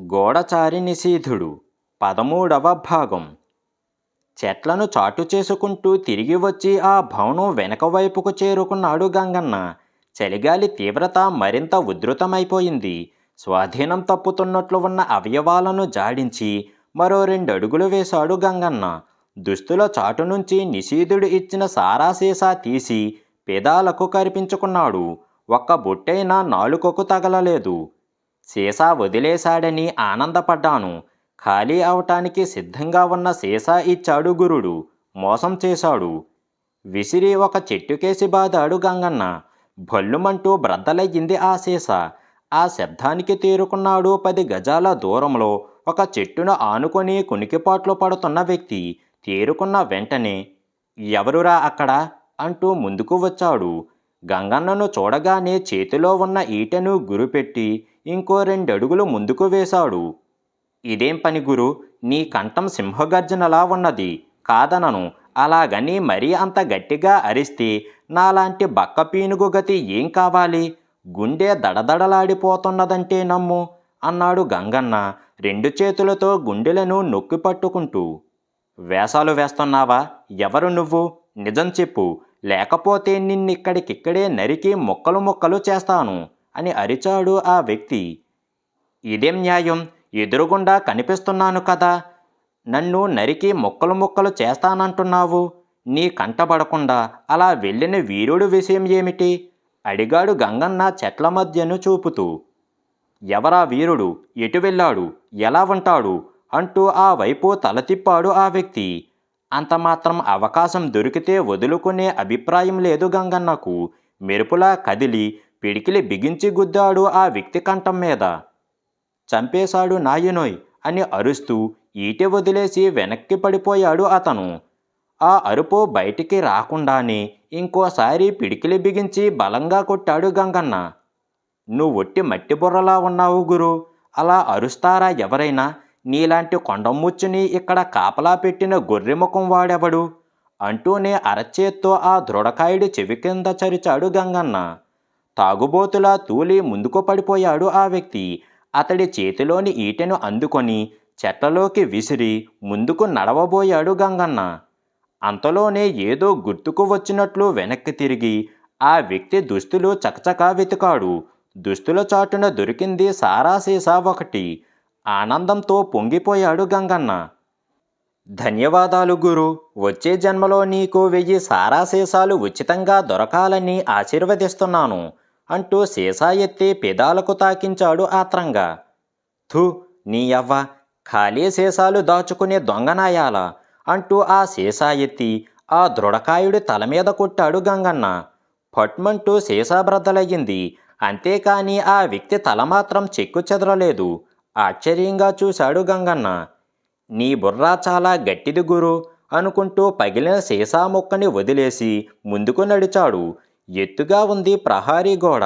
గూఢచారి నిశీధుడు పదమూడవ భాగం. చెట్లను చాటు చేసుకుంటూ తిరిగి వచ్చి ఆ భవనం వెనక వైపుకు చేరుకున్నాడు గంగన్న. చలిగాలి తీవ్రత మరింత ఉధృతమైపోయింది. స్వాధీనం తప్పుతున్నట్లు ఉన్న అవయవాలను జాడించి మరో రెండు అడుగులు వేశాడు గంగన్న. దుస్తుల చాటు నుంచి నిషీధుడు ఇచ్చిన సారా సీసా తీసి పెదాలకు కరిపించుకున్నాడు. ఒక్క బొట్టైనా నాలుకకు తగలలేదు. సీసా వదిలేశాడని ఆనందపడ్డాను. ఖాళీ అవటానికి సిద్ధంగా ఉన్న సీసా ఇచ్చాడు గురుడు. మోసం చేశాడు. విసిరి ఒక చెట్టుకేసి బాదాడు గంగన్న. భల్లుమంటూ బ్రద్దలయ్యింది ఆ సీసా. ఆ శబ్దానికి తేరుకున్నాడు పది గజాల దూరంలో ఒక చెట్టును ఆనుకొని కునికిపాట్లు పడుతున్న వ్యక్తి. తేరుకున్న వెంటనే ఎవరురా అక్కడ? అంటూ ముందుకు వచ్చాడు. గంగన్నను చూడగానే చేతిలో ఉన్న ఈటెను గురిపెట్టి ఇంకో రెండడుగులు ముందుకు వేశాడు. ఇదేం పని గురు? నీ కంఠం సింహగర్జనలా ఉన్నది. కాదనను. అలాగని మరీ అంత గట్టిగా అరిస్తే నాలాంటి బక్క పీనుగు గతి ఏం కావాలి? గుండె దడదడలాడిపోతున్నదంటే నమ్ము అన్నాడు గంగన్న రెండు చేతులతో గుండెలను నొక్కి పట్టుకుంటూ. వేషాలు వేస్తున్నావా? ఎవరు నువ్వు? నిజం చెప్పు. లేకపోతే నిన్నిక్కడికిక్కడే నరికి ముక్కలు ముక్కలు చేస్తాను. అని అరిచాడు ఆ వ్యక్తి. ఇదేం న్యాయం? ఎదురుగుండా కనిపిస్తున్నాను కదా. నన్ను నరికి ముక్కలు ముక్కలు చేస్తానంటున్నావు. నీ కంటపడకుండా అలా వెళ్ళిన వీరుడు విషయం ఏమిటి అడిగాడు గంగన్న చెట్ల మధ్యను చూపుతూ. ఎవరా వీరుడు? ఎటు వెళ్ళాడు? ఎలా ఉంటాడు అంటూ ఆ వైపు తల తిప్పాడు ఆ వ్యక్తి. అంత మాత్రం అవకాశం దొరికితే వదులుకునే అభిప్రాయం లేదు గంగన్నకు. మెరుపులా కదిలి పిడికిలి బిగించి గుద్దాడు ఆ వ్యక్తి కంఠం మీద. చంపేశాడు నాయనోయ్ అని అరుస్తూ ఈటె వదిలేసి వెనక్కి పడిపోయాడు అతను. ఆ అరుపు బయటికి రాకుండానే ఇంకోసారి పిడికిలి బిగించి బలంగా కొట్టాడు గంగన్న. నువ్వు ఒట్టి మట్టి బుర్రలా ఉన్నావు గురు. అలా అరుస్తారా ఎవరైనా? నీలాంటి కొండముచ్చుని ఇక్కడ కాపలా పెట్టిన గొర్రెముఖం వాడెవడు? అంటూనే అరచేత్తో ఆ దృఢకాయుడి చెవి కింద చరిచాడు గంగన్న. తాగుబోతులా తూలి ముందుకు పడిపోయాడు ఆ వ్యక్తి. అతడి చేతిలోని ఈటెను అందుకొని చెట్లలోకి విసిరి ముందుకు నడవబోయాడు గంగన్న. అంతలోనే ఏదో గుర్తుకు వచ్చినట్లు వెనక్కి తిరిగి ఆ వ్యక్తి దుస్తులు చకచకా వెతికాడు. దుస్తుల చాటున దొరికింది సారా సీసా ఒకటి. ఆనందంతో పొంగిపోయాడు గంగన్న. ధన్యవాదాలు గురు. వచ్చే జన్మలో నీకు వెయ్యి సారా సీసాలు ఉచితంగా దొరకాలని ఆశీర్వదిస్తున్నాను. అంటూ సీసా ఎత్తి పెదాలకు తాకించాడు ఆత్రంగా థూ నీ యవ్వ ఖాళీ సీసాలు దాచుకునే దొంగనాయాల అంటూ ఆ సీసా ఎత్తి ఆ దృఢకాయుడి తల మీద కొట్టాడు గంగన్న. పట్మంటూ సీసా బ్రద్దలయ్యింది. అంతేకాని ఆ వ్యక్తి తల మాత్రం చెక్కు చెదరలేదు. ఆశ్చర్యంగా చూశాడు గంగన్న. నీ బుర్రా చాలా గట్టిది గురు అనుకుంటూ పగిలిన సీసా ముక్కని వదిలేసి ముందుకు నడిచాడు. ఎత్తుగా ఉంది ప్రహారీ గోడ.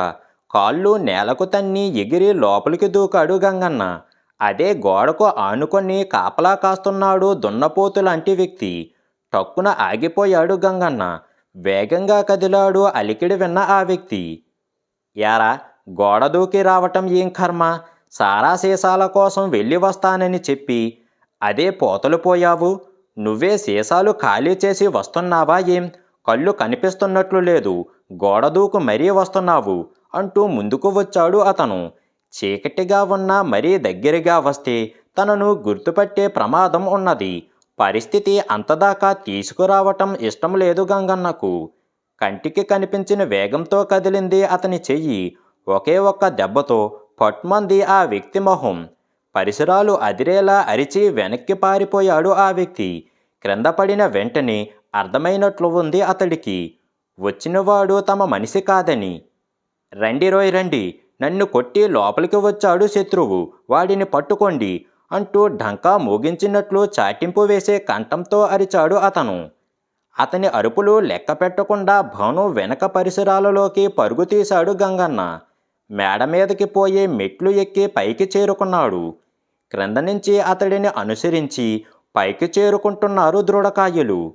కాళ్ళు నేలకు తన్ని ఎగిరి లోపలికి దూకాడు గంగన్న. అదే గోడకు ఆనుకొని కాపలా కాస్తున్నాడు దున్నపోతు లాంటి వ్యక్తి. టక్కున ఆగిపోయాడు గంగన్న. వేగంగా కదిలాడు అలికిడి విన్న ఆ వ్యక్తి. యారా గోడ దూకి రావటం ఏం కర్మ? సారా సీసాల కోసం వెళ్ళి వస్తానని చెప్పి. అదే పోతలు పోయావు? నువ్వే సీసాలు ఖాళీ చేసి వస్తున్నావా ఏం? కళ్ళు కనిపిస్తున్నట్లు లేదు. గోడదూకు మరీ వస్తున్నావు అంటూ ముందుకు వచ్చాడు అతను. చీకటిగా ఉన్న మరీ దగ్గరగా వస్తే తనను గుర్తుపట్టే ప్రమాదం ఉన్నది. పరిస్థితి అంతదాకా తీసుకురావటం ఇష్టం లేదు గంగన్నకు. కంటికి కనిపించిన వేగంతో కదిలింది అతని చెయ్యి. ఒకే ఒక్క దెబ్బతో పట్మంది ఆ వ్యక్తి మొహం. పరిసరాలు అదిరేలా అరిచి వెనక్కి పారిపోయాడు ఆ వ్యక్తి. క్రింద పడిన వెంటనే అర్థమైనట్లు ఉంది అతడికి. వచ్చినవాడు తమ మనిషి కాదని. రండి రోయ్ రండి నన్ను కొట్టి లోపలికి వచ్చాడు శత్రువు వాడిని పట్టుకోండి అంటూ ఢంకా మోగించినట్లు చాటింపు వేసే కంఠంతో అరిచాడు అతను. అతని అరుపులు లెక్క పెట్టకుండా భవనం వెనక పరిసరాలలోకి పరుగు తీశాడు గంగన్న. మేడ మీదకి పోయే మెట్లు ఎక్కి పైకి చేరుకున్నాడు. క్రింద నుంచి అతడిని అనుసరించి పైకి చేరుకుంటున్నారు దృఢకాయులు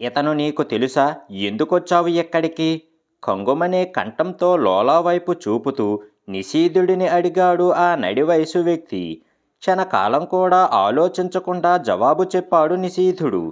ఇతను నీకు తెలుసా? ఎందుకొచ్చావు ఎక్కడికి కంగుమనే కంఠంతో లోలా వైపు చూపుతూ నిశీధుడిని అడిగాడు ఆ నడి వయసు వ్యక్తి. క్షణకాలం కూడా ఆలోచించకుండా జవాబు చెప్పాడు నిశీధుడు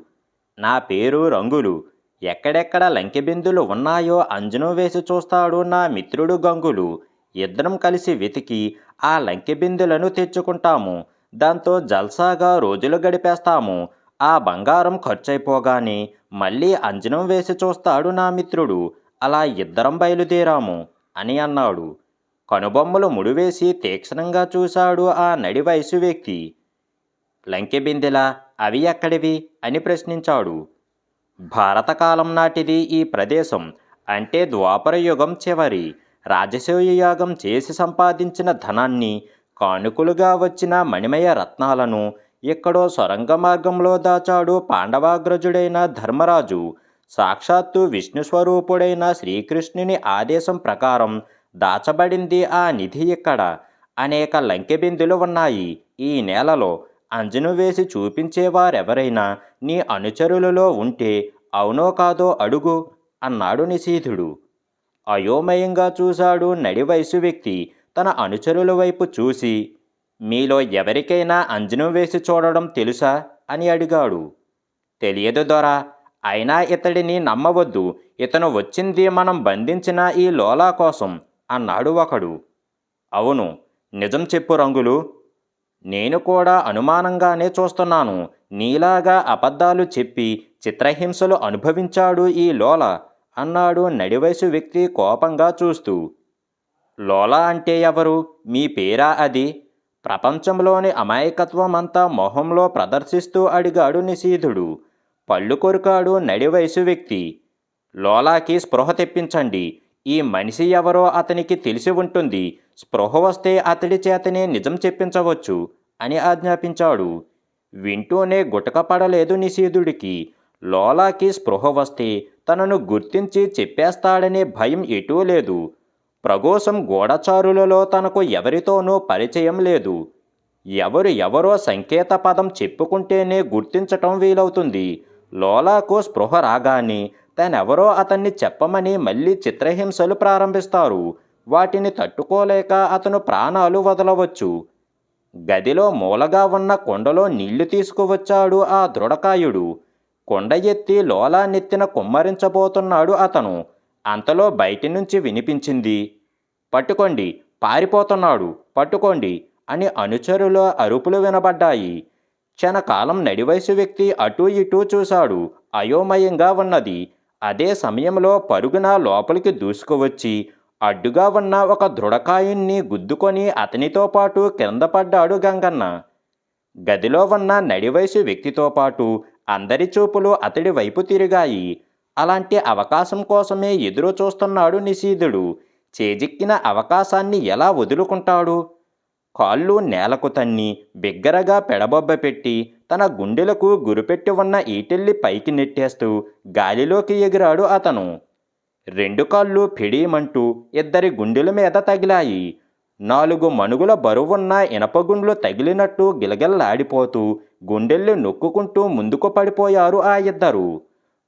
నా పేరు రంగులు. ఎక్కడెక్కడ లంకెబిందులు ఉన్నాయో అంజనం వేసి చూస్తాడు నా మిత్రుడు గంగులు. ఇద్దరం కలిసి వెతికి ఆ లంకెబిందులను తెచ్చుకుంటాము. దాంతో జల్సాగా రోజులు గడిపేస్తాము. ఆ బంగారం ఖర్చయిపోగానే మళ్ళీ అంజనం వేసి చూస్తాడు నా మిత్రుడు. అలా ఇద్దరం బయలుదేరాము అని అన్నాడు. కనుబొమ్మలు ముడివేసి తీక్షణంగా చూశాడు ఆ నడి వయసు వ్యక్తి. లంకెబిందెలా అవి ఎక్కడివి? అని ప్రశ్నించాడు. భారతకాలం నాటిది ఈ ప్రదేశం. అంటే ద్వాపర యుగం చివరి. రాజసూయ యాగం చేసి సంపాదించిన ధనాన్ని కానుకలుగా వచ్చిన మణిమయ రత్నాలను ఎక్కడో సొరంగ మార్గంలో దాచాడు పాండవాగ్రజుడైన ధర్మరాజు. సాక్షాత్తు విష్ణు స్వరూపుడైన శ్రీకృష్ణుని ఆదేశం ప్రకారం దాచబడింది ఆ నిధి ఇక్కడ. అనేక లంకెబిందులు ఉన్నాయి. ఈ నేలలో అంజను వేసి చూపించేవారెవరైనా నీ అనుచరులలో ఉంటే అవునో కాదో అడుగు అన్నాడు నిశీధుడు అయోమయంగా చూశాడు నడి వయసు వ్యక్తి తన అనుచరుల వైపు చూసి మీలో ఎవరికైనా అంజనం వేసి చూడడం తెలుసా? అని అడిగాడు. తెలియదు దొరా అయినా ఇతడిని నమ్మవద్దు. ఇతను వచ్చింది మనం బంధించిన ఈ లోలా కోసం అన్నాడు ఒకడు. అవును నిజం చెప్పు రంగులు. నేను కూడా అనుమానంగానే చూస్తున్నాను. నీలాగా అబద్ధాలు చెప్పి చిత్రహింసలు అనుభవించాడు ఈ లోల అన్నాడు నడివయసు వ్యక్తి కోపంగా చూస్తూ. లోలా అంటే ఎవరు? మీ పేరా అది? ప్రపంచంలోని అమాయకత్వం అంతా మొహంలో ప్రదర్శిస్తూ అడిగాడు నిశీధుడు పళ్ళు కొరికాడు నడివయసు వ్యక్తి. లోలాకి స్పృహ తెప్పించండి. ఈ మనిషి ఎవరో అతనికి తెలిసి ఉంటుంది. స్పృహ వస్తే అతడి చేతనే నిజం చెప్పించవచ్చు అని ఆజ్ఞాపించాడు. వింటూనే గుటకపడలేదు నిశీధుడికి లోలాకి స్పృహ వస్తే తనను గుర్తించి చెప్పేస్తాడనే భయం ఎటూ లేదు. ప్రగోసం గూఢచారులలో తనకు ఎవరితోనూ పరిచయం లేదు. ఎవరు ఎవరో సంకేత పదం చెప్పుకుంటేనే గుర్తించటం వీలవుతుంది. లోలాకు స్పృహ రాగానే తనెవరో అతన్ని చెప్పమని మళ్ళీ చిత్రహింసలు ప్రారంభిస్తారు. వాటిని తట్టుకోలేక అతను ప్రాణాలు వదలవచ్చు. గదిలో మూలగా ఉన్న కొండలో నీళ్ళు తీసుకువచ్చాడు ఆ దృఢకాయుడు. కొండ ఎత్తి లోలా నెత్తిన కుమ్మరించబోతున్నాడు అతను. అంతలో బయటి నుంచి వినిపించింది. పట్టుకోండి పారిపోతున్నాడు పట్టుకోండి అని అనుచరుల అరుపులు వినబడ్డాయి. క్షణకాలం నడివయసు వ్యక్తి అటూ ఇటూ చూశాడు అయోమయంగా ఉన్నది. అదే సమయంలో పరుగున లోపలికి దూసుకువచ్చి అడ్డుగా ఉన్న ఒక దృఢకాయుణ్ణి గుద్దుకొని అతనితో పాటు కింద పడ్డాడు గంగన్న. గదిలో ఉన్న నడివయసు వ్యక్తితో పాటు అందరి చూపులు అతడి వైపు తిరిగాయి. అలాంటి అవకాశం కోసమే ఎదురు చూస్తున్నాడు నిశీధుడు. చేజిక్కిన అవకాశాన్ని ఎలా వదులుకుంటాడు? కాళ్ళు నేలకు తన్ని బిగ్గరగా పెడబొబ్బ పెట్టి తన గుండెలకు గురిపెట్టి ఉన్న ఈటెల్లి పైకి నెట్టేస్తూ గాలిలోకి ఎగిరాడు అతను. రెండు కాళ్ళు పిడీమంటూ ఇద్దరి గుండెల మీద తగిలాయి. నాలుగు మణుగుల బరువున్న ఇనపగుండ్లు తగిలినట్టు గిలగిల్లాడిపోతూ గుండెల్ని నొక్కుకుంటూ ముందుకు పడిపోయారు ఆ ఇద్దరు.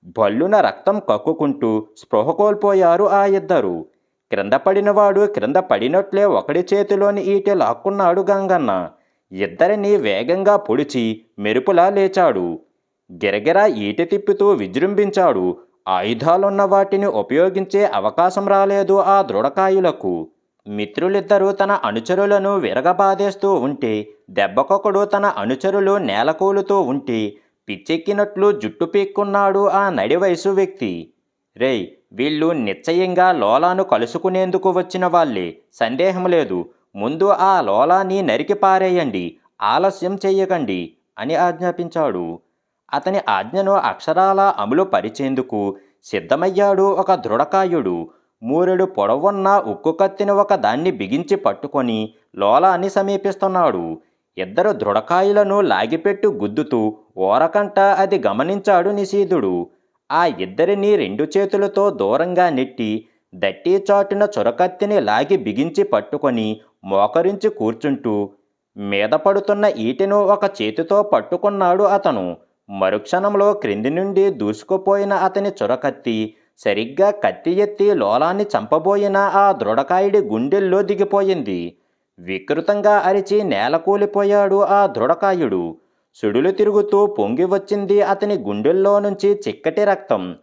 బల్లున రక్తం కక్కుకుంటూ స్పృహ కోల్పోయారు ఆ ఇద్దరు. క్రింద పడినవాడు క్రింద పడినట్లే ఒకడి చేతిలోని ఈటె లాక్కున్నాడు గంగన్న. ఇద్దరిని వేగంగా పొడిచి మెరుపులా లేచాడు. గిరగిరా ఈటె తిప్పుతూ విజృంభించాడు. ఆయుధాలున్న వాటిని ఉపయోగించే అవకాశం రాలేదు ఆ దృఢకాయులకు. మిత్రులిద్దరూ తన అనుచరులను విరగబాదేస్తూ ఉంటే దెబ్బకొకడు తన అనుచరులు నేలకూలుతూ ఉంటే పిచ్చెక్కినట్లు జుట్టు పీక్కున్నాడు ఆ నడివయసు వ్యక్తి. రేయ్ వీళ్ళు నిశ్చయంగా లోలాను కలుసుకునేందుకు వచ్చిన వాళ్ళే. సందేహం లేదు. ముందు ఆ లోలాని నరికి పారేయండి. ఆలస్యం చెయ్యకండి అని ఆజ్ఞాపించాడు. అతని ఆజ్ఞను అక్షరాల అమలు పరిచేందుకు సిద్ధమయ్యాడు ఒక దృఢకాయుడు. మూరెడు పొడవున్న ఉక్కు కత్తిని ఒక దాన్ని బిగించి పట్టుకొని లోలాన్ని సమీపిస్తున్నాడు. ఇద్దరు దృఢకాయులను లాగిపెట్టు గుద్దుతూ ఓరకంట అది గమనించాడు నిశీధుడు ఆ ఇద్దరిని రెండు చేతులతో దూరంగా నెట్టి దట్టి చాటున చొరకత్తిని లాగి బిగించి పట్టుకొని మోకరించి కూర్చుంటూ మీద పడుతున్న ఈటెను ఒక చేతితో పట్టుకున్నాడు అతను. మరుక్షణంలో క్రింది నుండి దూసుకుపోయిన అతని చొరకత్తి సరిగ్గా కత్తి ఎత్తి లోలాన్ని చంపబోయిన ఆ దృఢకాయుడి గుండెల్లో దిగిపోయింది. వికృతంగా అరిచి నేలకూలిపోయాడు ఆ దృఢకాయుడు. సుడులు తిరుగుతూ పొంగి వచ్చింది అతని గుండెల్లో నుంచి చిక్కటి రక్తం.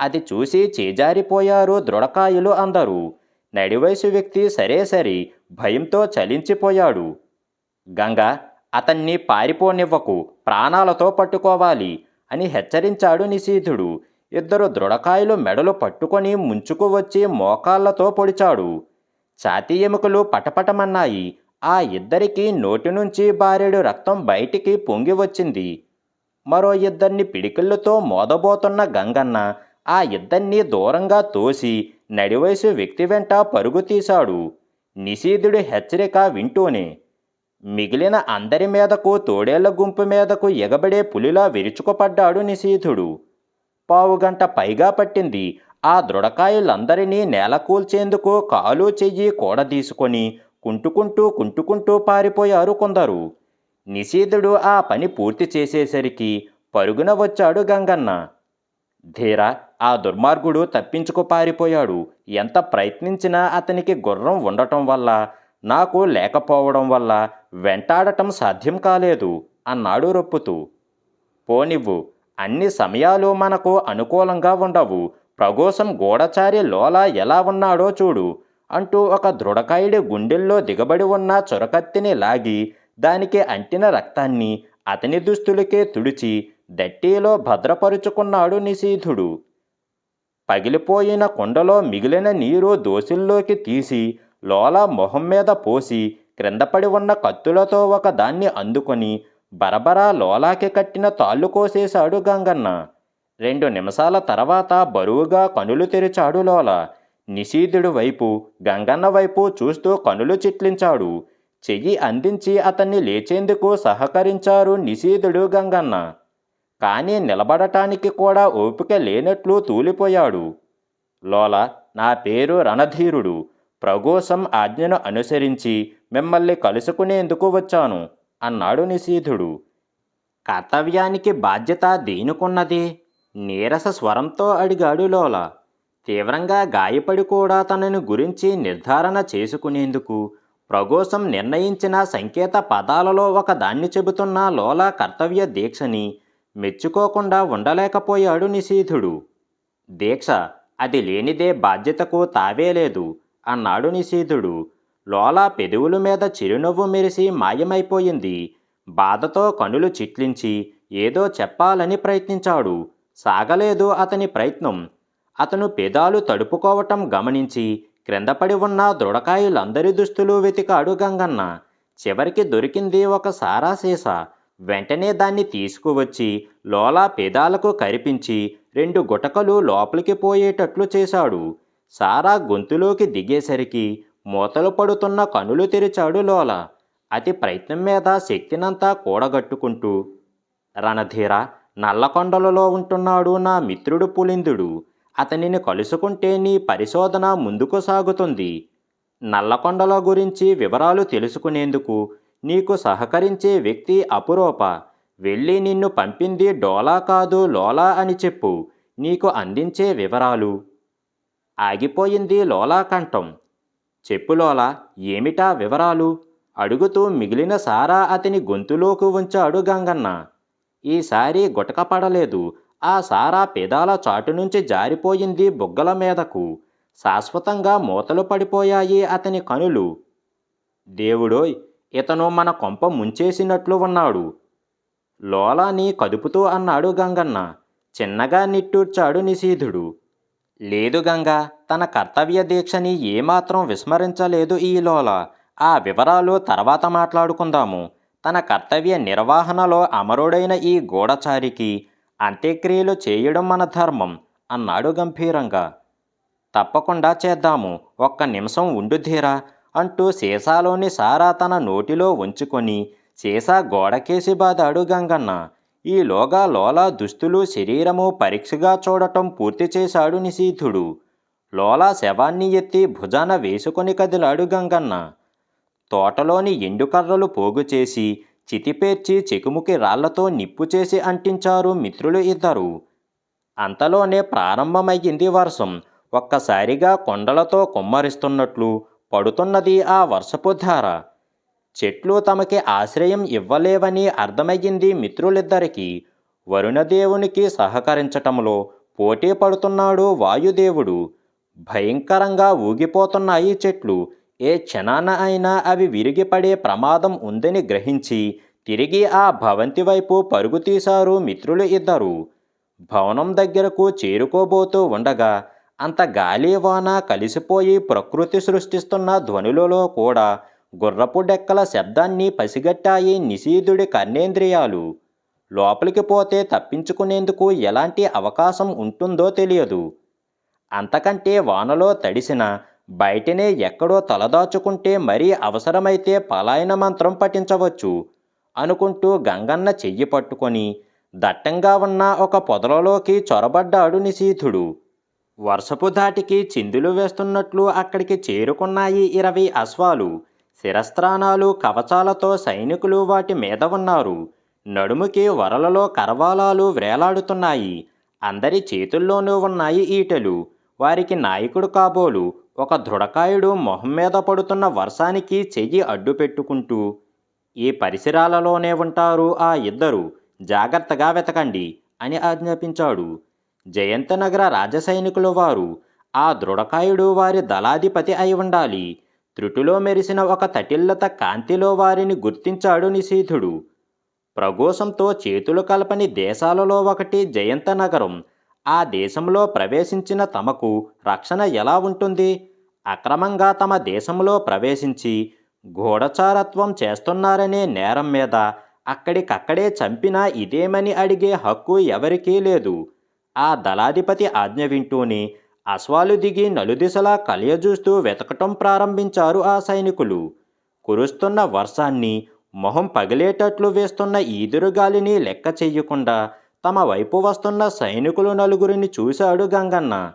అది చూసి చేజారిపోయారు దృఢకాయులు అందరూ. నడివయసు వ్యక్తి సరే సరి భయంతో చలించిపోయాడు. గంగ అతన్ని పారిపోనివ్వకు ప్రాణాలతో పట్టుకోవాలి అని హెచ్చరించాడు నిశీధుడు. ఇద్దరు దృఢకాయలు మెడలు పట్టుకొని ముంచుకు వచ్చి మోకాళ్ళతో పొడిచాడు. ఛాతీ ఎముకలు పటపటమన్నాయి. ఆ ఇద్దరికి నోటి నుంచి బారెడు రక్తం బయటికి పొంగి వచ్చింది. మరో ఇద్దరిని పిడికిళ్ళతో మోదబోతున్న గంగన్న ఆ ఇద్దరిని దూరంగా తోసి నడివయసు వ్యక్తి వెంట పరుగు తీశాడు. హెచ్చరిక వింటూనే మిగిలిన అందరి మీదకు తోడేళ్ళ గుంపు మీదకు ఎగబడే పులిలా విరుచుకుపడ్డాడు నిశీధుడు పావుగంట పైగా పట్టింది. ఆ దృఢకాయలందరినీ నేలకూల్చేందుకు కాలు చెయ్యి కూడదీసుకొని కుంటుకుంటూ కుంటుకుంటూ పారిపోయారు కొందరు. నిశీధుడు ఆ పని పూర్తి చేసేసరికి పరుగున వచ్చాడు గంగన్న. ధీర ఆ దుర్మార్గుడు తప్పించుకు పారిపోయాడు. ఎంత ప్రయత్నించినా అతనికి గుర్రం ఉండటం వల్ల నాకు లేకపోవడం వల్ల వెంటాడటం సాధ్యం కాలేదు అన్నాడు రొప్పుతూ. పోనివ్వు అన్ని సమయాలు మనకు అనుకూలంగా ఉండవు. ప్రగోసం గూఢచారి లోలా ఎలా ఉన్నాడో చూడు. అంటూ ఒక దృఢకాయుడి గుండెల్లో దిగబడి ఉన్న చొరకత్తిని లాగి దానికి అంటిన రక్తాన్ని అతని దుస్తులకే తుడిచి దట్టీలో భద్రపరుచుకున్నాడు నిశీధుడు. పగిలిపోయిన కుండలో మిగిలిన నీరు దోసిల్లోకి తీసి లోల మొహం మీద పోసి క్రిందపడి ఉన్న కత్తులతో ఒక దాన్ని అందుకొని బరబరా లోలాకి కట్టిన తాళ్ళు కోసేశాడు గంగన్న. రెండు నిమిషాల తర్వాత బరువుగా కనులు తెరిచాడు లోల. నిశీధుడి వైపు గంగన్న వైపు చూస్తూ కనులు చిట్లించాడు. చెయ్యి అందించి అతన్ని లేచేందుకు సహకరించారు నిశీధుడు గంగన్న. కానీ నిలబడటానికి కూడా ఓపిక లేనట్లు తూలిపోయాడు. లోల నా పేరు రణధీరుడు. ప్రగోసం ఆజ్ఞను అనుసరించి మిమ్మల్ని కలుసుకునేందుకు వచ్చాను అన్నాడు నిశీధుడు కర్తవ్యానికి బాధ్యత దేనికున్నది? నీరస స్వరంతో అడిగాడు లోల. తీవ్రంగా గాయపడి కూడా తనని గురించి నిర్ధారణ చేసుకునేందుకు ప్రగోసం నిర్ణయించిన సంకేత పదాలలో ఒక దాన్ని చెబుతున్న లోల కర్తవ్య దీక్షని మెచ్చుకోకుండా ఉండలేకపోయాడు నిశీధుడు దీక్ష అది లేనిదే బాధ్యతకు తావే లేదు అన్నాడు నిశీధుడు లోలా పెదవుల మీద చిరునవ్వు మెరిసి మాయమైపోయింది. బాధతో కనులు చిట్లించి ఏదో చెప్పాలని ప్రయత్నించాడు. సాగలేదు అతని ప్రయత్నం. అతను పెదాలు తడుపుకోవటం గమనించి క్రిందపడి ఉన్న దృఢకాయలందరి దుస్తులు వెతికాడు గంగన్న. చివరికి దొరికింది ఒక సారా సీసా. వెంటనే దాన్ని తీసుకువచ్చి లోలా పెదాలకు కరిపించి రెండు గుటకలు లోపలికి పోయేటట్లు చేశాడు. సారా గొంతులోకి దిగేసరికి మూతలు పడుతున్న కనులు తెరిచాడు లోల. అతి ప్రయత్నం మీద శక్తినంతా కూడగట్టుకుంటూ రణధీర నల్లకొండలలో ఉంటున్నాడు నా మిత్రుడు పులిందుడు. అతనిని కలుసుకుంటే నీ పరిశోధన ముందుకు సాగుతుంది. నల్లకొండల గురించి వివరాలు తెలుసుకునేందుకు నీకు సహకరించే వ్యక్తి అపురూప. వెళ్ళి నిన్ను పంపింది డోలా కాదు లోలా అని చెప్పు. నీకు అందించే వివరాలు. ఆగిపోయింది లోలా కంఠం. చెప్పు లోలా ఏమిటా వివరాలు? అడుగుతూ మిగిలిన సారా అతని గొంతులోకి ఉంచాడు గంగన్న. ఈసారి గుటక పడలేదు. ఆ సారా పెదాల చాటు నుంచి జారిపోయింది బుగ్గల మీదకు. శాశ్వతంగా మూతలు పడిపోయాయి అతని కనులు. దేవుడోయ్ ఇతను మన కొంప ముంచేసినట్లు ఉన్నాడు. లోలాని కదుపుతూ అన్నాడు గంగన్న. చిన్నగా నిట్టూర్చాడు నిశీధుడు. లేదు గంగ తన కర్తవ్య దీక్షని ఏమాత్రం విస్మరించలేదు ఈ లోల. ఆ వివరాలు తర్వాత మాట్లాడుకుందాము. తన కర్తవ్య నిర్వహణలో అమరుడైన ఈ గూఢచారికి అంత్యక్రియలు చేయడం మన ధర్మం అన్నాడు గంభీరంగా. తప్పకుండా చేద్దాము ఒక్క నిమిషం ఉండుధీరా అంటూ సీసాలోని సారా తన నోటిలో ఉంచుకొని సీసా గోడకేసి బాదాడు గంగన్న. ఈలోగా లోలా దుస్తులు శరీరము పరీక్షగా చూడటం పూర్తి చేశాడు నిశీధుడు. లోలా శవాన్ని ఎత్తి భుజాన వేసుకొని కదిలాడు గంగన్న. తోటలోని ఎండుకర్రలు పోగు చేసి చితిపేర్చి చెకుముకి రాళ్ళతో నిప్పు చేసి అంటించారు మిత్రులు ఇద్దరు. అంతలోనే ప్రారంభమయ్యింది వర్షం. ఒక్కసారిగా కొండలతో కుమ్మరిస్తున్నట్లు పడుతున్నది ఆ వర్షపు ధార. చెట్లు తమకి ఆశ్రయం ఇవ్వలేవని అర్థమయ్యింది మిత్రులిద్దరికీ. వరుణదేవునికి సహకరించటంలో పోటీ పడుతున్నాడు వాయుదేవుడు. భయంకరంగా ఊగిపోతున్నాయి చెట్లు. ఏ క్షణాన అయినా అవి విరిగిపడే ప్రమాదం ఉందని గ్రహించి తిరిగి ఆ భవంతి వైపు పరుగు తీశారు మిత్రులు ఇద్దరు. భవనం దగ్గరకు చేరుకోబోతూ ఉండగా అంత గాలి వాన కలిసిపోయి ప్రకృతి సృష్టిస్తున్న ధ్వనులలో కూడా గుర్రపు డెక్కల శబ్దాన్ని పసిగట్టాయి నిశీధుడి కర్ణేంద్రియాలు. లోపలికి పోతే తప్పించుకునేందుకు ఎలాంటి అవకాశం ఉంటుందో తెలియదు. అంతకంటే వానలో తడిసిన బయటనే ఎక్కడో తలదాచుకుంటే మరీ అవసరమైతే పలాయన మంత్రం పఠించవచ్చు అనుకుంటూ గంగన్న చెయ్యి పట్టుకొని దట్టంగా ఉన్న ఒక పొదలలోకి చొరబడ్డాడు నిశీథుడు వర్షపు ధాటికి చిందులు వేస్తున్నట్లు అక్కడికి చేరుకున్నాయి ఇరవై అశ్వాలు. శిరస్త్రాణాలు కవచాలతో సైనికులు వాటి మీద ఉన్నారు. నడుముకి వరలలో కరవాలాలు వేలాడుతున్నాయి అందరి చేతుల్లోనూ ఉన్నాయి ఈటలు. వారికి నాయకుడు కాబోలు. ఒక దృఢకాయుడు మొహం మీద పడుతున్న వర్షానికి చెయ్యి అడ్డు పెట్టుకుంటూ ఈ పరిసరాలలోనే ఉంటారు ఆ ఇద్దరు జాగ్రత్తగా వెతకండి అని ఆజ్ఞాపించాడు. జయంతనగర రాజసైనికుల వారు ఆ దృఢకాయుడు వారి దళాధిపతి అయి ఉండాలి. త్రుటిలో మెరిసిన ఒక తటిల్లత కాంతిలో వారిని గుర్తించాడు నిశీధుడు ప్రఘోషంతో చేతులు కలపని దేశాలలో ఒకటి జయంత నగరం. ఆ దేశంలో ప్రవేశించిన తమకు రక్షణ ఎలా ఉంటుంది? అక్రమంగా తమ దేశంలో ప్రవేశించి గూఢచారత్వం చేస్తున్నారనే నేరం మీద అక్కడికక్కడే చంపినా ఇదేమని అడిగే హక్కు ఎవరికీ లేదు. ఆ దళాధిపతి ఆజ్ఞ వింటూనే అశ్వాలు దిగి నలుదిశలా కలియజూస్తూ వెతకటం ప్రారంభించారు ఆ సైనికులు. కురుస్తున్న వర్షాన్ని మొహం పగిలేటట్లు వేస్తున్న ఈదురుగాలిని లెక్క చెయ్యకుండా తమ వైపు వస్తున్న సైనికులు నలుగురిని చూశాడు గంగన్న.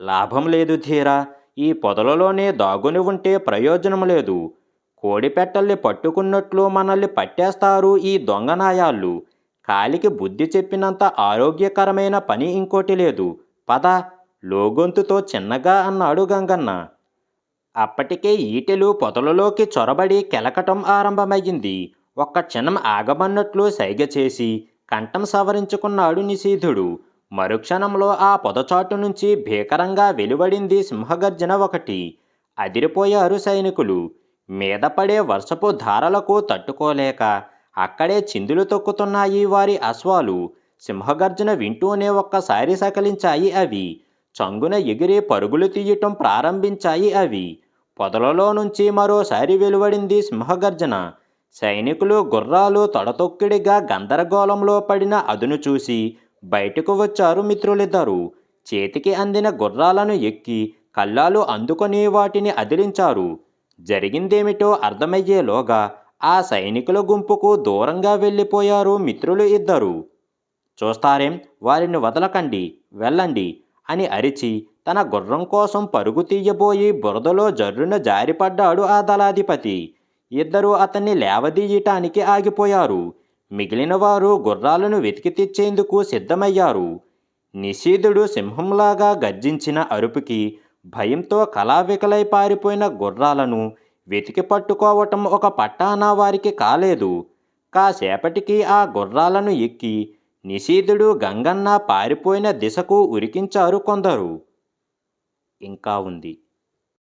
లాభం లేదు ధీరా ఈ పొదలలోనే దాగుని ఉంటే ప్రయోజనం లేదు. కోడిపెట్టల్ని పట్టుకున్నట్లు మనల్ని పట్టేస్తారు ఈ దొంగనాయాళ్ళు కాలికి బుద్ధి చెప్పినంత ఆరోగ్యకరమైన పని ఇంకోటి లేదు. పద లోగొంతుతో చిన్నగా అన్నాడు గంగన్న. అప్పటికే ఈటెలు పొదలలోకి చొరబడి కెలకటం ఆరంభమయ్యింది. ఒక్క క్షణం ఆగమన్నట్లు సైగ చేసి కంఠం సవరించుకున్నాడు నిశీధుడు మరుక్షణంలో ఆ పొదచాటు నుంచి భీకరంగా వెలువడింది సింహగర్జన ఒకటి. అదిరిపోయారు సైనికులు. మీద పడే వర్షపు ధారలకు తట్టుకోలేక అక్కడే చిందులు తొక్కుతున్నాయి వారి అశ్వాలు. సింహగర్జన వింటూనే ఒక్కసారి సకలించాయి అవి. చంగున ఎగిరి పరుగులు తీయటం ప్రారంభించాయి అవి. పొదలలో నుంచి మరోసారి వెలువడింది సింహగర్జన. సైనికులు గుర్రాలు తొడతొక్కిడిగా గందరగోళంలో పడిన అదును చూసి బయటకు వచ్చారు మిత్రులిద్దరూ. చేతికి అందిన గుర్రాలను ఎక్కి కళ్ళాలు అందుకొని వాటిని అదిలించారు. జరిగిందేమిటో అర్థమయ్యేలోగా ఆ సైనికుల గుంపుకు దూరంగా వెళ్ళిపోయారు మిత్రులు ఇద్దరు. చూస్తారేం? వారిని వదలకండి వెళ్ళండి అని అరిచి తన గుర్రం కోసం పరుగు తీయబోయి బురదలో జర్రున జారిపడ్డాడు ఆ దళాధిపతి. ఇద్దరూ అతన్ని లేవదీయటానికి ఆగిపోయారు. మిగిలిన వారు గుర్రాలను వెతికి తెచ్చేందుకు సిద్ధమయ్యారు. నిషీధుడు సింహంలాగా గర్జించిన అరుపుకి భయంతో కళావికలై పారిపోయిన గుర్రాలను వెతికి పట్టుకోవటం ఒక పట్టానా వారికి కాలేదు. కాసేపటికి ఆ గుర్రాలను ఎక్కి నిషీధుడు గంగన్న పారిపోయిన దిశకు ఉరికించారు కొందరు. ఇంకా ఉంది.